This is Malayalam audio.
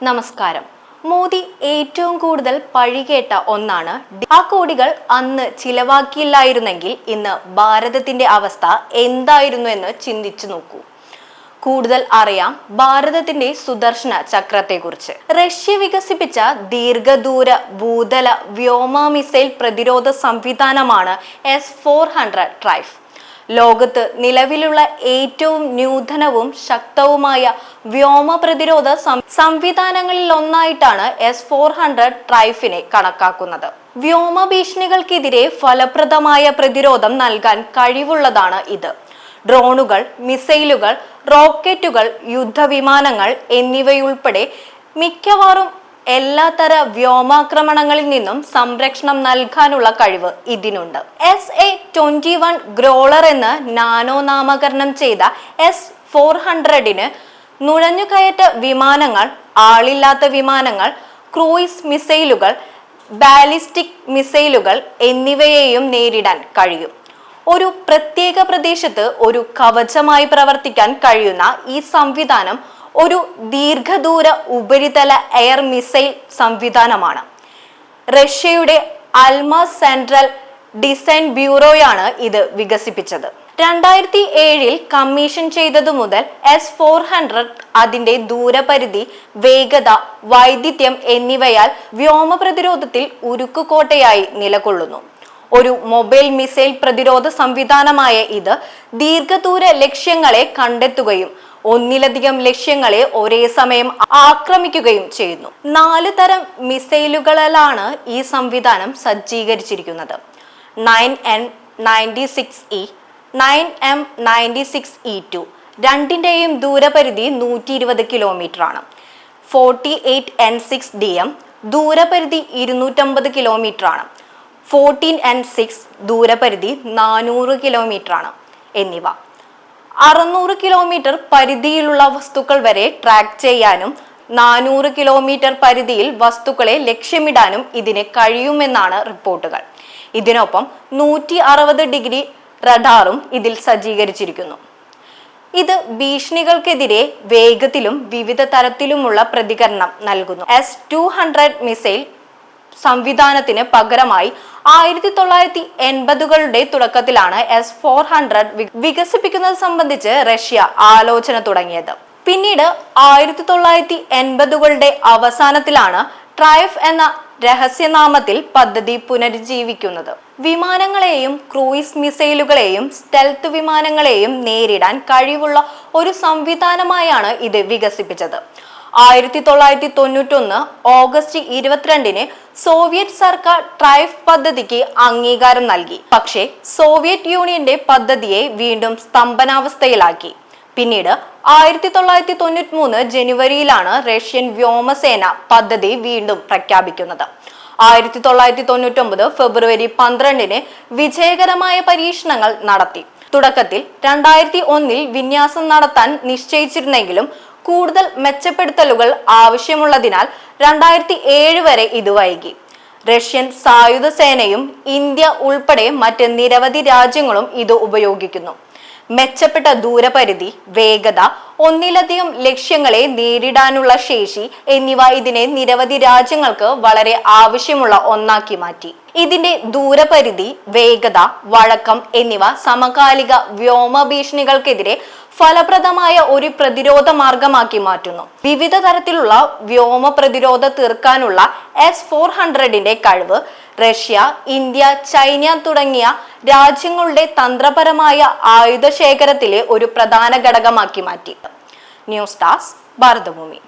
നമസ്കാരം. മോദി ഏറ്റവും കൂടുതൽ പഴികേട്ട ഒന്നാണ് ആ കോടികൾ അന്ന് ചിലവാക്കിയില്ലായിരുന്നെങ്കിൽ ഇന്ന് ഭാരതത്തിന്റെ അവസ്ഥ എന്തായിരുന്നു എന്ന് ചിന്തിച്ചു നോക്കൂ. കൂടുതൽ അറിയാം ഭാരതത്തിന്റെ സുദർശന ചക്രത്തെക്കുറിച്ച്. റഷ്യ വികസിപ്പിച്ച ദീർഘദൂര ഭൂതല വ്യോമ മിസൈൽ പ്രതിരോധ സംവിധാനമാണ് എസ് ഫോർ ഹൺഡ്രഡ് ട്രൈഫ് ലോകത്ത് നിലവിലുള്ള ഏറ്റവും നൂതനവും ശക്തവുമായ വ്യോമ പ്രതിരോധ സംവിധാനങ്ങളിൽ ഒന്നായിട്ടാണ് എസ് ഫോർ ഹൺഡ്രഡ് ട്രൈഫിനെ കണക്കാക്കുന്നത്. വ്യോമ ഭീഷണികൾക്കെതിരെ ഫലപ്രദമായ പ്രതിരോധം നൽകാൻ കഴിവുള്ളതാണ് ഇത്. ഡ്രോണുകൾ മിസൈലുകൾ റോക്കറ്റുകൾ യുദ്ധവിമാനങ്ങൾ എന്നിവയുൾപ്പെടെ മിക്കവാറും എല്ലാത്തര വ്യോമാക്രമണങ്ങളിൽ നിന്നും സംരക്ഷണം നൽകാനുള്ള കഴിവ് ഇതിനുണ്ട്. S A twenty one growler എന്ന് നാനോ നാമകരണം ചെയ്ത എസ് ഫോർ ഹൺഡ്രഡിന് നുഴഞ്ഞുകയറ്റ വിമാനങ്ങൾ ആളില്ലാത്ത വിമാനങ്ങൾ ക്രൂയിസ് മിസൈലുകൾ ബാലിസ്റ്റിക് മിസൈലുകൾ എന്നിവയെയും നേരിടാൻ കഴിയും. ഒരു പ്രത്യേക പ്രദേശത്ത് ഒരു കവചമായി പ്രവർത്തിക്കാൻ കഴിയുന്ന ഈ സംവിധാനം ഒരു ദീർഘദൂര ഉപരിതല എയർ മിസൈൽ സംവിധാനമാണ്. റഷ്യയുടെ അൽമ സെൻട്രൽ ഡിസൈൻ ബ്യൂറോയാണ് ഇത് വികസിപ്പിച്ചത്. രണ്ടായിരത്തി ഏഴിൽ കമ്മീഷൻ ചെയ്തതു മുതൽ എസ് ഫോർ ഹൺഡ്രഡ് അതിന്റെ ദൂരപരിധി വേഗത വൈദ്യുത്യം എന്നിവയാൽ വ്യോമ പ്രതിരോധത്തിൽ ഉരുക്കുകോട്ടയായി നിലകൊള്ളുന്നു. ഒരു മൊബൈൽ മിസൈൽ പ്രതിരോധ സംവിധാനമായ ഇത് ദീർഘദൂര ലക്ഷ്യങ്ങളെ കണ്ടെത്തുകയും ഒന്നിലധികം ലക്ഷ്യങ്ങളെ ഒരേ സമയം ആക്രമിക്കുകയും ചെയ്യുന്നു. നാല് തരം മിസൈലുകളിലാണ് ഈ സംവിധാനം സജ്ജീകരിച്ചിരിക്കുന്നത്. Nine N ninety six E nine M ninety six E two രണ്ടിന്റെയും ദൂരപരിധി നൂറ്റി ഇരുപത് കിലോമീറ്റർ ആണ് forty eight N six D M ദൂരപരിധി ഇരുന്നൂറ്റമ്പത് കിലോമീറ്റർ ആണ് ഫോർട്ടീൻ ആൻഡ് സിക്സ് ദൂരപരിധി നാനൂറ് കിലോമീറ്റർ ആണ് എന്നിവ. അറുന്നൂറ് കിലോമീറ്റർ പരിധിയിലുള്ള വസ്തുക്കൾ വരെ ട്രാക്ക് ചെയ്യാനും നാനൂറ് കിലോമീറ്റർ പരിധിയിൽ വസ്തുക്കളെ ലക്ഷ്യമിടാനും ഇതിന് കഴിയുമെന്നാണ് റിപ്പോർട്ടുകൾ. ഇതിനൊപ്പം നൂറ്റി അറുപത് ഡിഗ്രി റഡാറും ഇതിൽ സജ്ജീകരിച്ചിരിക്കുന്നു. ഇത് ഭീഷണികൾക്കെതിരെ വേഗത്തിലും വിവിധ തരത്തിലുമുള്ള പ്രതികരണം നൽകുന്നു. എസ് ടു ഹൺഡ്രഡ് മിസൈൽ സംവിധാനത്തിന് പകരമായി ആയിരത്തി തൊള്ളായിരത്തി എൺപതുകളുടെ തുടക്കത്തിലാണ് എസ് ഫോർ ഹൺഡ്രഡ് വികസിപ്പിക്കുന്നത് സംബന്ധിച്ച് റഷ്യ ആലോചന തുടങ്ങിയത്. പിന്നീട് ആയിരത്തി തൊള്ളായിരത്തി എൺപതുകളുടെ അവസാനത്തിലാണ് ട്രൈഫ് എന്ന രഹസ്യനാമത്തിൽ പദ്ധതി പുനരുജ്ജീവിക്കുന്നത്. വിമാനങ്ങളെയും ക്രൂയിസ് മിസൈലുകളെയും സ്റ്റെൽത്ത് വിമാനങ്ങളെയും നേരിടാൻ കഴിവുള്ള ഒരു സംവിധാനമായാണ് ഇത് വികസിപ്പിച്ചത്. ആയിരത്തി തൊള്ളായിരത്തി തൊണ്ണൂറ്റൊന്ന് ഓഗസ്റ്റ് ഇരുപത്തിരണ്ടിന് സോവിയറ്റ് സർക്കാർ ട്രൈഫ് പദ്ധതിക്ക് അംഗീകാരം നൽകി. പക്ഷേ സോവിയറ്റ് യൂണിയന്റെ പദ്ധതിയെ വീണ്ടും സ്തംഭനാവസ്ഥയിലാക്കി. പിന്നീട് ആയിരത്തി തൊള്ളായിരത്തി തൊണ്ണൂറ്റി മൂന്ന് ജനുവരിയിലാണ് റഷ്യൻ വ്യോമസേന പദ്ധതി വീണ്ടും പ്രഖ്യാപിക്കുന്നത്. ആയിരത്തി തൊള്ളായിരത്തി തൊണ്ണൂറ്റൊമ്പത് ഫെബ്രുവരി പന്ത്രണ്ടിന് വിജയകരമായ പരീക്ഷണങ്ങൾ നടത്തി. തുടക്കത്തിൽ രണ്ടായിരത്തി ഒന്നിൽ വിന്യാസം നടത്താൻ നിശ്ചയിച്ചിരുന്നെങ്കിലും കൂടുതൽ മെച്ചപ്പെടുത്തലുകൾ ആവശ്യമുള്ളതിനാൽ രണ്ടായിരത്തി ഏഴ് വരെ ഇത് വൈകി. റഷ്യൻ സായുധ സേനയും ഇന്ത്യ ഉൾപ്പെടെ മറ്റ് നിരവധി രാജ്യങ്ങളും ഇത് ഉപയോഗിക്കുന്നു. മെച്ചപ്പെട്ട ദൂരപരിധി വേഗത ഒന്നിലധികം ലക്ഷ്യങ്ങളെ നേരിടാനുള്ള ശേഷി എന്നിവ ഇതിനെ നിരവധി രാജ്യങ്ങൾക്ക് വളരെ ആവശ്യമുള്ള ഒന്നാക്കി മാറ്റി. ഇതിന്റെ ദൂരപരിധി വേഗത വഴക്കം എന്നിവ സമകാലിക വ്യോമ ഭീഷണികൾക്കെതിരെ ഫലപ്രദമായ ഒരു പ്രതിരോധ മാർഗമാക്കി മാറ്റുന്നു. വിവിധ തരത്തിലുള്ള വ്യോമ പ്രതിരോധ തീർക്കാനുള്ള എസ് ഫോർ ഹൺഡ്രഡിന്റെ കഴിവ് റഷ്യ ഇന്ത്യ ചൈന തുടങ്ങിയ രാജ്യങ്ങളുടെ തന്ത്രപരമായ ആയുധ ശേഖരത്തിലെ ഒരു പ്രധാന ഘടകമാക്കി മാറ്റി. News task Bharathabhoomi.